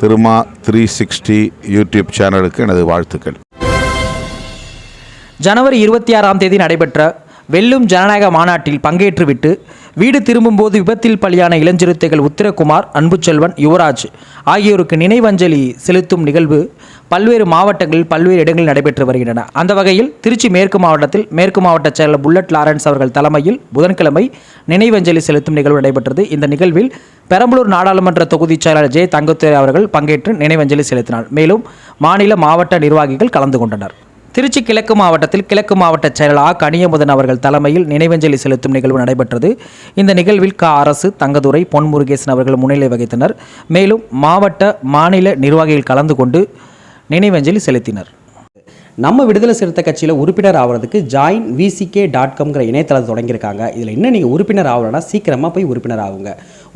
Thiruma three sixty YouTube சேனலுக்கு எனது வாழ்த்துக்கள். ஜனவரி இருபத்தி ஆறாம் தேதி நடைபெற்ற வெல்லும் ஜனநாயக மாநாட்டில் பங்கேற்றுவிட்டு வீடு திரும்பும்போது விபத்தில் பலியான இளஞ்சிறுத்தைகள் உத்திரகுமார் அன்புச்செல்வன் யுவராஜ் ஆகியோருக்கு நினைவஞ்சலி செலுத்தும் நிகழ்வு பல்வேறு மாவட்டங்களில் பல்வேறு இடங்களில் நடைபெற்று வருகின்றன. அந்த வகையில் திருச்சி மேற்கு மாவட்டத்தில் மேற்கு மாவட்ட செயலர் புல்லட் லாரன்ஸ் அவர்கள் தலைமையில் புதன்கிழமை நினைவஞ்சலி செலுத்தும் நிகழ்வு நடைபெற்றது. இந்த நிகழ்வில் பெரம்பலூர் நாடாளுமன்ற தொகுதி செயலாளர் ஜெய தங்கத்துறை அவர்கள் பங்கேற்று நினைவஞ்சலி செலுத்தினார். மேலும் மாநில மாவட்ட நிர்வாகிகள் கலந்து கொண்டனர். திருச்சி கிழக்கு மாவட்டத்தில் கிழக்கு மாவட்ட செயலர் ஆ. கனியமுதன் அவர்கள் தலைமையில் நினைவஞ்சலி செலுத்தும் நிகழ்வு நடைபெற்றது. இந்த நிகழ்வில் க. அரசு தங்கதுரை பொன்முருகேசன் அவர்கள் முன்னிலை வகித்தனர். மேலும் மாவட்ட மாநில நிர்வாகிகள் கலந்து கொண்டு நினைவஞ்சலி செலுத்தினர். நம்ம விடுதலை சிறுத்தை கட்சியில் உறுப்பினர் ஆகிறதுக்கு ஜாயின் விசிகே டாட் காம்ங்கிற இணையதளத்தை தொடங்கியிருக்காங்க. இதில் இன்னும் நீங்கள் உறுப்பினர் ஆகலைன்னா சீக்கிரமாக போய் உறுப்பினர் ஆகுங்க.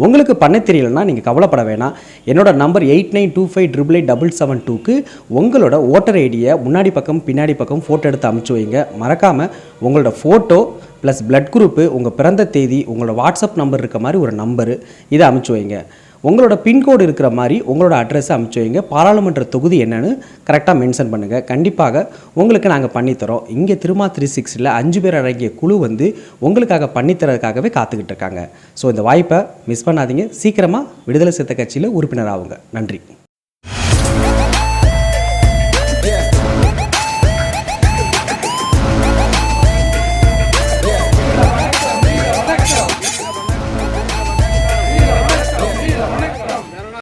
உங்களுக்கு பண்ண தெரியலன்னா நீங்கள் கவலைப்பட வேணாம். என்னோட number eight nine two five triple eight double seven டூக்கு உங்களோட ஓட்டர் ஐடியை முன்னாடி பக்கம் பின்னாடி பக்கம் ஃபோட்டோ எடுத்து அமுச்சு வைங்க. மறக்காமல் உங்களோட ஃபோட்டோ ப்ளஸ் பிளட் குரூப்பு உங்கள் பிறந்த தேதி உங்களோட வாட்ஸ்அப் நம்பர் இருக்க மாதிரி ஒரு நம்பரு இதை அமுச்சு வைங்க. உங்களோட பின்கோடு இருக்கிற மாதிரி உங்களோட அட்ரஸை அனுப்பிச்சு வைங்க. பாராளுமன்ற தொகுதி என்னன்னு கரெக்டாக மென்ஷன் பண்ணுங்கள் கண்டிப்பாக உங்களுக்கு நாங்கள் பண்ணித்தரோம். இங்கே திருமா த்ரீ சிக்ஸில் அஞ்சு பேர் அடங்கிய குழு வந்து உங்களுக்காக பண்ணித்தரதுக்காகவே காத்துக்கிட்டு இருக்காங்க. ஸோ இந்த வாய்ப்பை மிஸ் பண்ணாதீங்க. சீக்கிரமாக விடுதலை சிறுத்தை கட்சியில் உறுப்பினர் ஆகுங்க. நன்றி.